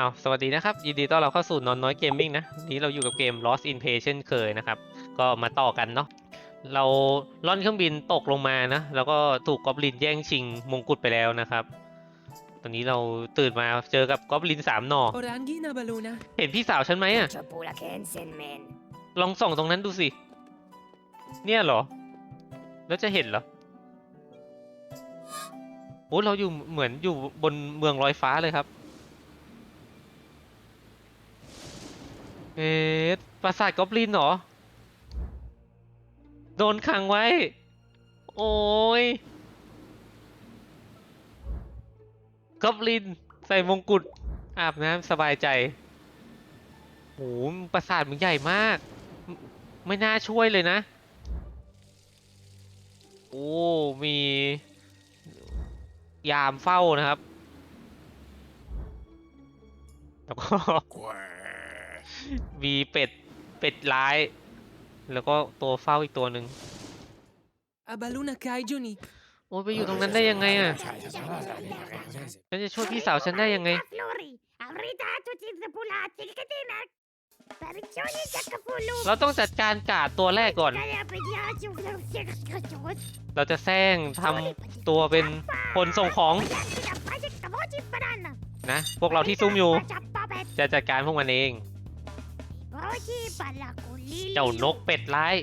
อ้าวสวัสดีนะครับ ยินดีต้อนรับเข้าสู่นอนน้อยเกมมิ่งนะวันนี้เราอยู่กับเกม Lost in Pay เช่นเคยนะครับ ก็มาต่อกันเนาะเราล่อนเครื่องบินตกลงมานะ แล้วก็ถูกกอบลินแย่งชิงมงกุฎไปแล้วนะครับ ตอนนี้เราตื่นมาเจอกับกอบลินสามหนอ Orangina baluna. เห็นพี่สาวฉันไหมอะ Chapula Kensen, man. ลองส่องตรงนั้นดูสิ เนี่ยเหรอ แล้วจะเห็นเหรอโอ้เราอยู่เหมือนอยู่บนเมืองลอยฟ้าเลยครับ เอ๊ะปราสาทกอบลินเหรอ โดนขังไว้ โอ้ยกอบลิน ใส่มงกุฎอาบน้ำสบายใจโหปราสาทมันใหญ่มากไมไม่น่าช่วยเลยนะ โอ้ มี ยามเฝ้านะครับแล้วก็ มีเป็ด เป็ดร้าย แล้วก็ตัวเฝ้าอีกตัวหนึ่ง A baluna kaijuni. โอ้ยไปอยู่ตรงนั้นได้ยังไงอะ ฉันจะช่วยพี่สาวฉันได้ยังไง Flori, avrita tutti i pulati, che te ne... Percioni giaccapulu. เราต้องจัดการกาดตัวแรกก่อนเราจะแซงทำตัวเป็นคนส่งของนะ พวกเราที่ซุ่มอยู่ จะจัดการพวกมันเอง เจ้านกเป็ดร้าย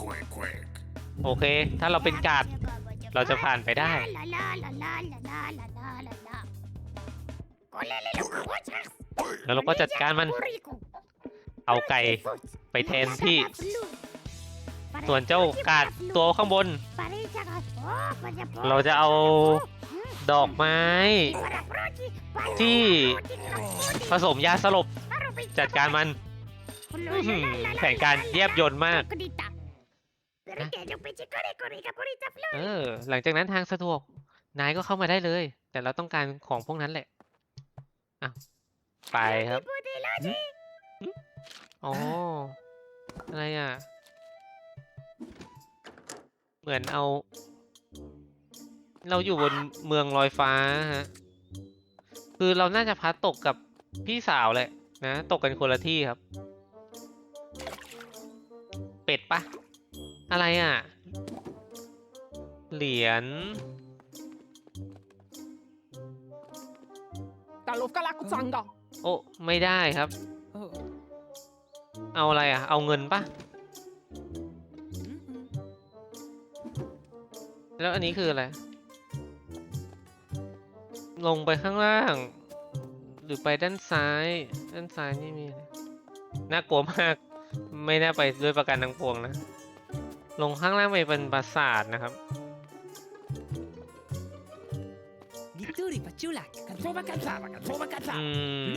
Quack, quack. โอเค ถ้าเราเป็นกาด เราจะผ่านไปได้แล้วเราก็จัดการมันเอาไก่ไปแทนที่ ส่วนเจ้ากาดตัวข้างบน เราจะเอา ดอกไม้ ที่ผสมยาสลบจัดการมันอื้อหือแผนการเยียบยนต์มาก เออ หลังจากนั้นทางสะดวก นายก็เข้ามาได้เลย แต่เราต้องการของพวกนั้นแหละอะไปครับอ๋ออะไรอะ เหมือนเอา เราอยู่บนเมืองลอยฟ้าฮะ คือเราน่าจะพัดตกกับพี่สาวแหละนะ ตกกันคนละที่ครับ เป็ดปะ อะไรอะ เหรียญ Talovka la kutsanga. โอ้ไม่ได้ครับ Oh. เอาอะไรอะ เอาเงินปะ Mm-mm. แล้วอันนี้คืออะไร ลงไปข้างล่าง หรือไปด้านซ้าย ด้านซ้ายนี่มีอะไรน่ากลัวมาก ไม่น่าไปด้วยประกันทั้งปวงนะ ลงข้างล่างไปเป็นปราสาทนะครับ Vittori pachulak. Cazzova cazzava, cazzova อื cazzava. ม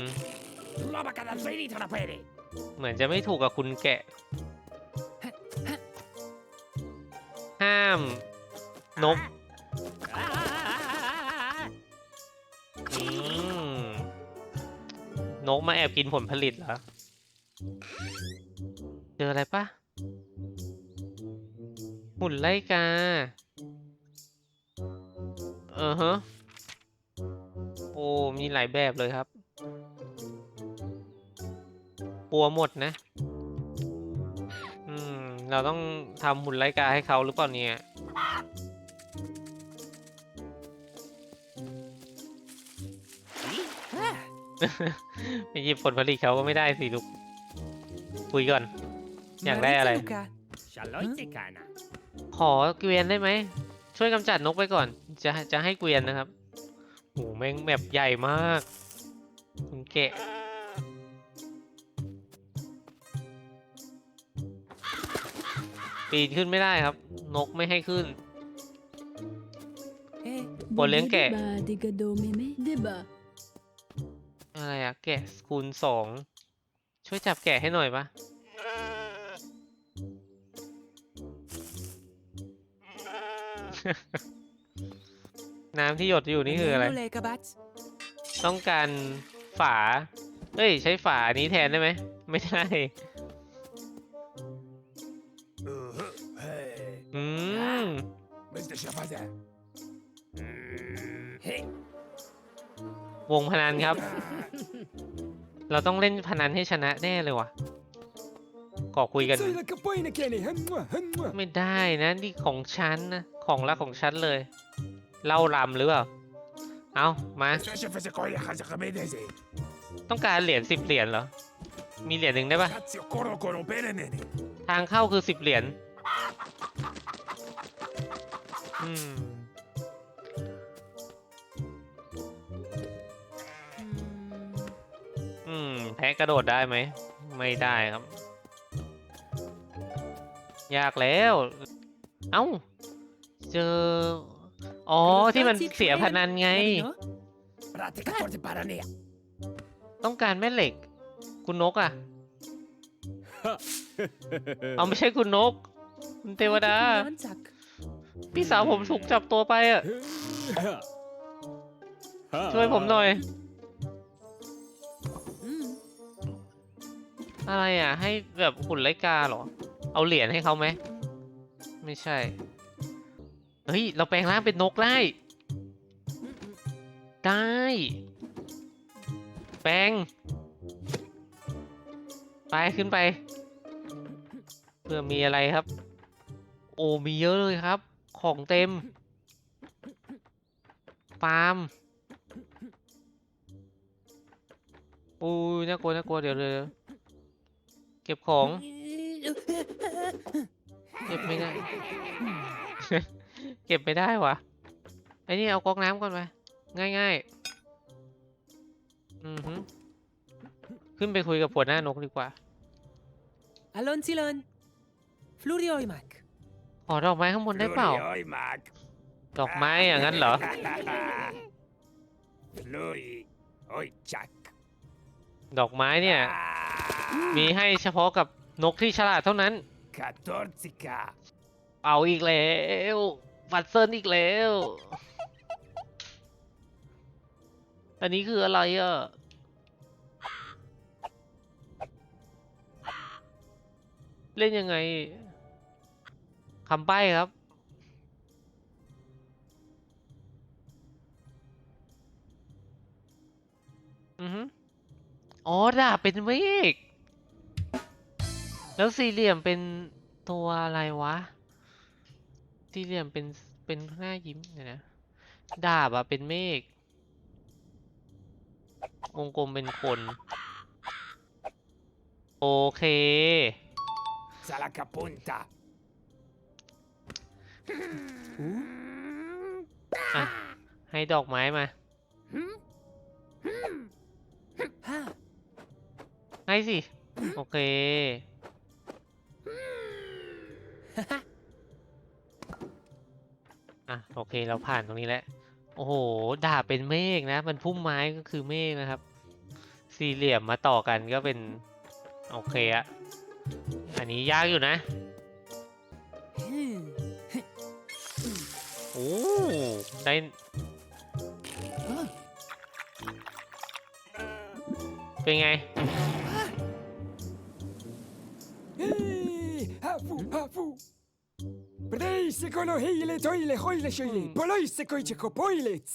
Roba cadaverita da pere. เหมือนจะไม่ถูกกับคุณแกะ ห้าม นก นกมาแอบกินผลผลิตเหรอ เจออะไรปะหุ่นไล่กา เออฮะ โอ้ มีหลายแบบเลยครับกลัวหมดนะ อืม เราต้องทำหุ่นไล่กาให้เขาหรือเปล่าเนี่ย ไปหยิบผลผลิตเขาก็ไม่ได้สิลูก คุยก่อน อยากได้อะไร Luca. Sciallotte cana. ขอเกวียนได้ไหม ช่วยกำจัดนกไปก่อน จะจะให้เกวียนนะครับโหแม่งแบบใหญ่มากคุณแกะปีนขึ้นไม่ได้ครับ นกไม่ให้ขึ้น Eh, บนเลี้ยงแกะ อะไรอะแกะคูณสองช่วยจับแกะให้หน่อยปะน้ำที่หยดอยู่นี่คืออะไร Nelo le kabat. ต้องการฝา เอ้ย ใช้ฝานี้แทนได้ไหม ไม่ได้ Uh-huh. Hey. อืม วงพนันครับ เราต้องเล่นพนันให้ชนะแน่เลยว่ะก่อคุยกัน ไม่ได้นะ นี่ของฉันนะของรักของฉันเลย เล่าลำหรือเปล่า เอามา ต้องการเหรียญสิบเหรียญเหรอ มีเหรียญหนึ่งได้ปะทางเข้าคือสิบเหรียญ อืม พ้กระโดดได้ไหม ไม่ได้ครับ ยากแล้ว เอ้า เจอ อ๋อที่มันเสียพนันไง Carino? Pratica forte paranea ต้องการแม่เหล็ก คุณนกอะ เอาไม่ใช่คุณนก คุณเทวดา Lanzak. พี่สาวผมถูกจับตัวไปอะ ช่วยผมหน่อย อะไรอะ ให้แบบหุ่นไลกาเหรอ เอาเหรียญให้เขาไหม ไม่ใช่ เฮ้ย เราแปลงร่างเป็นนกได้ ได้ แปลง ไปขึ้นไป เพื่อมีอะไรครับ โอ้มีเยอะเลยครับ ของเต็มฟาร์มอู้ยน่ากลัวน่ากลัวเดี๋ยวเดี๋ย เดี๋ยวเก็บของ เก็บไม่ได้ เก็บไม่ได้วะไอ้นี่เอาก๊อกน้ำก่อนไปง่ายๆอือฮึขึ้นไปคุยกับหัวหน้านกดีกว่า Alonsilon. Flurioimak. ขอดอกไม้ข้างบนได้เปล่า Flori, oi, Mac ดอกไม้อย่างนั้นเหรอ Flori, oi, Jack ดอกไม้เนี่ย Ah, มีให้เฉพาะกับนกที่ฉลาดเท่านั้น 14k เอาอีกแล้วฟัดเซิลอีกแล้ว อันนี้คืออะไรอะ เล่นยังไงคำใบ้ครับ อือฮึอ๋อดาบเป็นเมฆ แล้วสี่เหลี่ยมเป็นตัวอะไรวะ สี่เหลี่ยมเป็นเป็นหน้ายิ้มเนี่ยวนะ ดาบอะเป็นเมฆ วงกลมเป็นคน โอเค Salaca punta อะ ให้ดอกไม้มา Ha. ให้สิ โอเค อะโอเคเราผ่านตรงนี้แล้ว โอ้โหดาบเป็นเมฆนะ มันพุ่มไม้ก็คือเมฆนะครับ สี่เหลี่ยมมาต่อกันก็เป็น โอเคอะอันนี้ยากอยู่นะโอ้ได้เป็นไง Brej se kolo hile toile hoile shoile. Poloi se koi cheko poilets.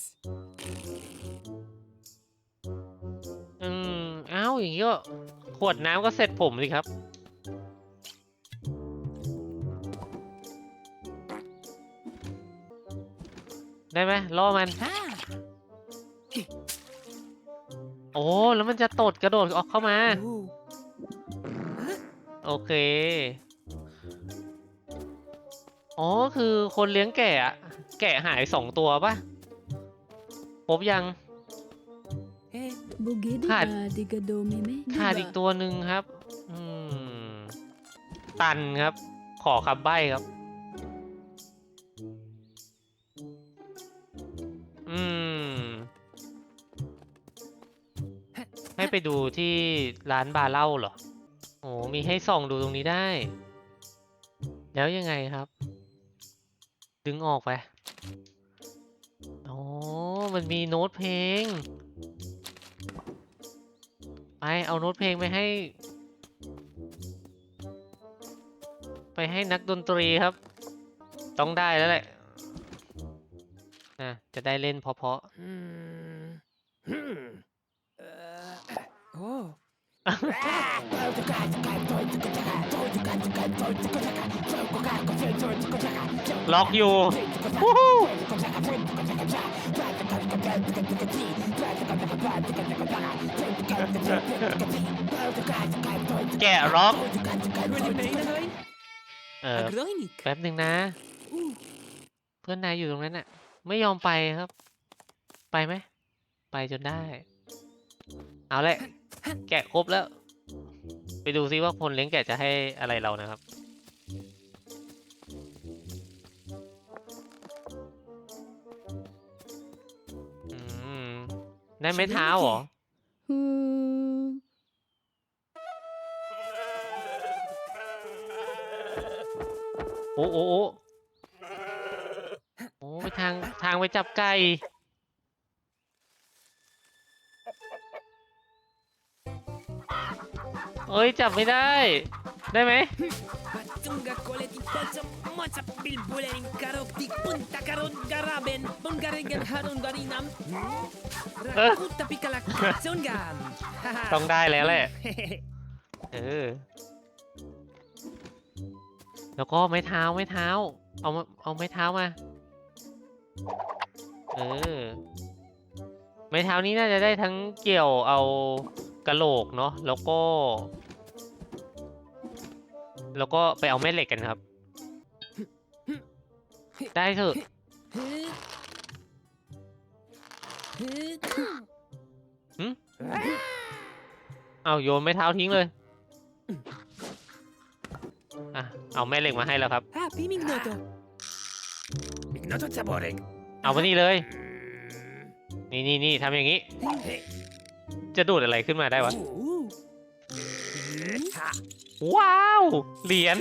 อืมอ้าวอย่างนี้ก็ขวดน้ำก็เสร็จผมสิครับ ได้ไหมล่อมัน Ha. โอ้แล้วมันจะตดกระโดดออกเข้ามา Oh. โอเค อ๋อคือคนเลี้ยงแกะแกะหายสองตัวปะพบยัง Eh. Bogey Had. deba digado meme ขาดอีกตัวหนึ่งครับ อืม ตันครับ ขอคำใบ้ครับ อืม ให้ไปดูที่ร้านบาร์เล้าเหรอ โอ้มีให้ส่องดูตรงนี้ได้ แล้วยังไงครับ ดึงออกไปอ๋อมันมีโน้ตเพลง ไป เอาโน้ตเพลงไปให้ ไปให้นักดนตรีครับ ต้องได้แล้วแหละนะจะได้เล่นเพาะ Hmm. Hmm. Oh. ล็อกอยู่วู้ฮู้แกะล็อก Really pain again? เออ A groinik. แป๊บหนึ่งนะ Ooh. เพื่อนนายอยู่ตรงนั้นน่ะ ไม่ยอมไปครับ ไปไหม ไปจนได้ เอาแหละแกะครบแล้ว ไปดูซิว่าคนเลี้ยงแกะจะให้อะไรเรานะครับ อืม ได้ไม้เท้าเหรอ Hmm. โอ้โอ้โอ้โอ้ไปทางทางไปจับไก่ เอ้ยจับไม่ได้ ได้ไหม Matunga koleti pacha macha bilbulerin karokti punta karon garaben bongaregen haron garinam. Rakutta pikala katsungam. ต้องได้แล้วแหละ เออ แล้วก็ไม้เท้าไม้เท้า เอามาเอาไม้เท้ามา เออ ไม้เท้านี้น่าจะได้ทั้งเกี่ยวเอา กระโหลกเนาะแล้วก็ แล้วก็ไปเอาแม่เหล็กกันครับ ได้เถอะเอาโยนไม้เท้าทิ้งเลยอะเอาแม่เหล็กมาให้แล้วครับ Ah, pimignoto. Ignoto sabore. เอามานี่เลย นี่นี่นี่ทำอย่างนี้ จะดูดอะไรขึ้นมาได้วะ Ooh. Ha. ว้าว เหรียญ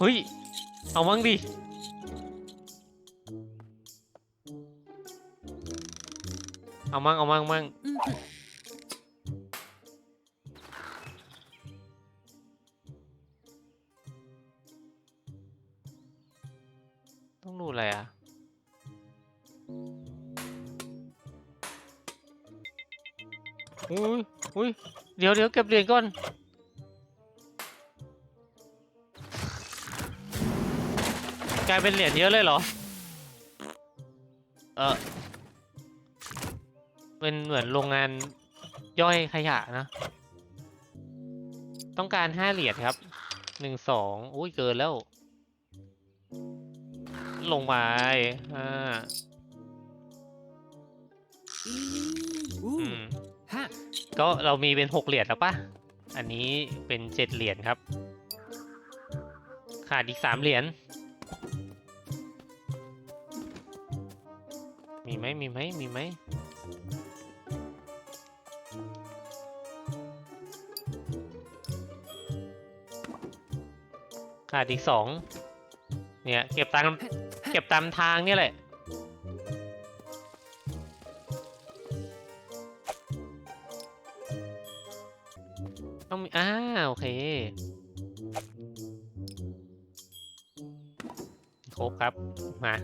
เฮ้ย เอามั่งดิ เอามั่งเอามั่งมั่ง Mm. ต้อง ดี๋ยวเดี๋ยวเก็บเหรียญก่อน กลายเป็นเหรียญเยอะเลยเหรอ เออเป็นเหมือนโรงงานย่อยขยะนะ ต้องการห้าเหรียญครับ หนึ่งสองอุ้ยเกินแล้ว ลงไปอ่าอืม ก็เรามีเป็นหกเหรียญแล้วปะอันนี้เป็นเจ็ดเหรียญครับ ขาดอีกสามเหรียญ มีไหมมีไหมมีไหมขาดอีกสองเนี่ย เก็บตามเก็บตามทางเนี่ยแหละ เคครบครับ มา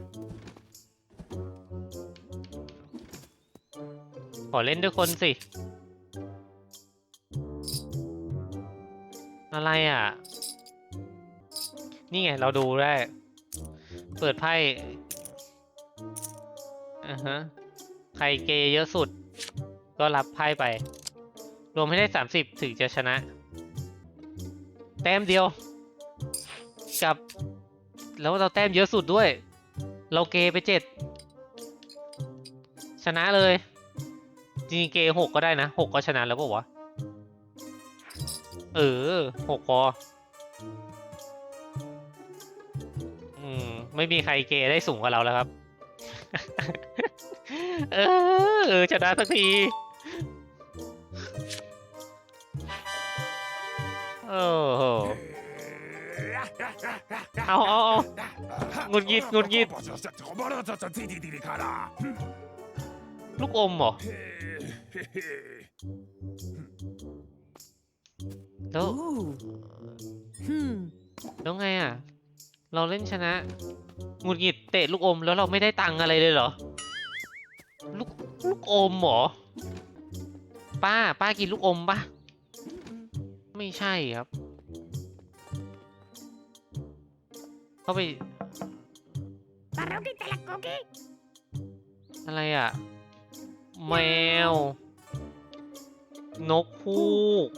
ขอเล่นด้วยคนสิ อะไรอะ นี่ไง เราดูได้ เปิดไพ่อ่าฮะ ใครเกย์เยอะสุด ก็รับไพ่ไป รวมให้ได้สามสิบถึงจะชนะ ต้มเดียว กับ แล้วเราแต้มเยอะสุดด้วย เราเกไปเจ็ดชนะเลย จริงเกหกก็ได้นะหกก็ชนะแล้วปล่าวะ เออหกพออืม ไม่มีใครเกได้สูงกว่าเราแล้วครับ เออเออชนะสักทีโอ้โห เอาเอาเอาหงุดหงิดหงุดหงิดลูกอมเหรอแล้ว Ooh. Hmm. แล้วไงอะ เราเล่นชนะหงุดหงิดเตะลูกอมแล้วเราไม่ได้ตังค์อะไรเลยเหรอ ลูกลูกอมเหรอ ป้า ป้ากินลูกอมปะไม่ใช่ครับ เข้าไป Parroquita la coque. อะไรอะ แมว นกฮูก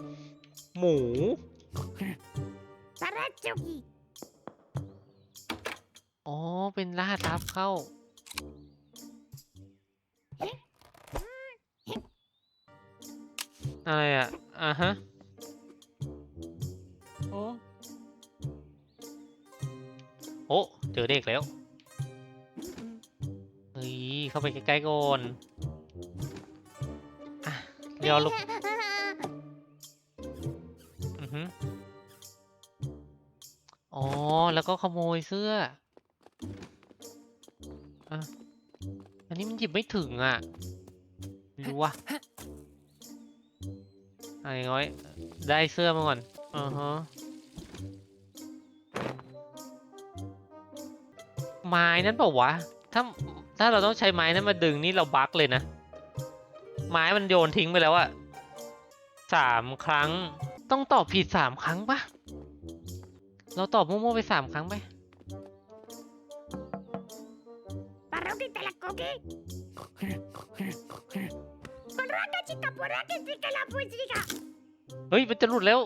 หมู Parachoki. อ๋อ เป็นรหัสลับเข้า อะไรอะ อ่าฮะ โอ้เจอเด็กแล้วเฮ้ยเข้าไปใกล้ๆก่อนอะเดี๋ยวลูกอือฮึอ๋อ แล้วก็ขโมยเสื้ออะอันนี้มันหยิบไม่ถึงอะไม่รู้ว่ะอะไรง้อย ได้เสื้อมาก่อนอือฮะ ไม้นั้นเปล่าวะ ถ้าถ้าเราต้องใช้ไม้นั้นมาดึงนี่เราบั๊กเลยนะ ไม้มันโยนทิ้งไปแล้วอะสามครั้ง ต้องตอบผิดสามครั้งปะเราตอบมั่วๆไปสามครั้งไหม Parroquita la coque. Con raca chica por raca chica la puchica. เฮ้ย มันจะหลุดแล้ว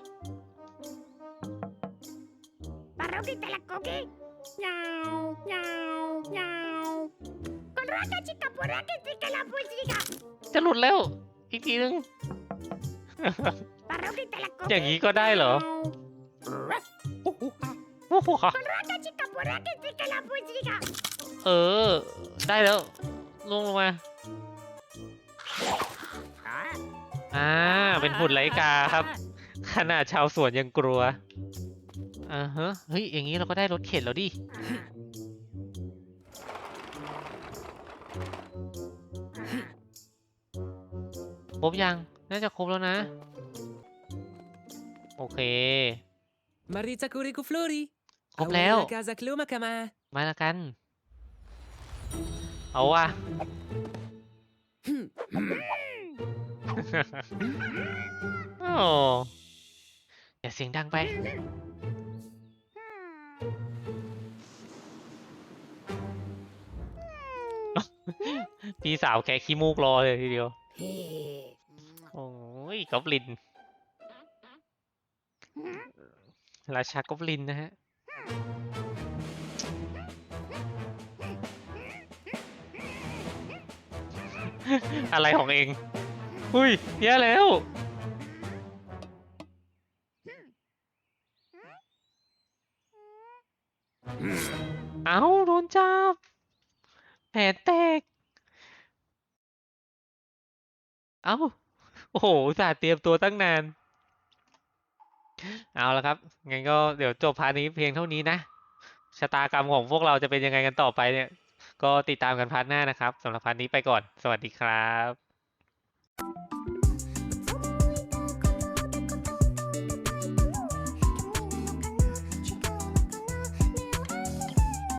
Parroquita la coque. Miau, miau, miau. Con raca chica por raca chica la puchica. จะหลุดแล้ว อีกทีนึง Parroquita la coque. อย่างนี้ก็ได้เหรอ Miau. โอ้โห Con raca chica por raca chica la puchica. เออ ได้แล้วลงลงมา อ่า เป็นหุ่นไลกาครับ ขนาดชาวสวนยังกลัว อ่าฮะ เฮ้ย อย่างนี้เราก็ได้รถเข็นแล้วดิ ครบยัง น่าจะครบแล้วนะ โอเค Maritza Curico Flori. ครบแล้ว Awala Casa Cloma Kama. มาละกัน เอาว่ะ โอ้อย่าเสียงดังไป พี่สาวแกขี้มูกรอเลยทีเดียว โอ้ยกอบลิน ราชากอบลินนะฮะ อะไรของเอง อุ้ยแย่แล้วเอาโดนจับแผลแตก เอาโอ้โหอุตส่าห์เตรียมตัวตั้งนาน เอาละครับ งั้นก็เดี๋ยวจบพาร์ทนี้เพียงเท่านี้นะ ชะตากรรมของพวกเราจะเป็นยังไงกันต่อไปเนี่ย ก็ติดตามกันพาร์ทหน้านะครับสำหรับพาร์ทนี้ไปก่อน สวัสดีครับ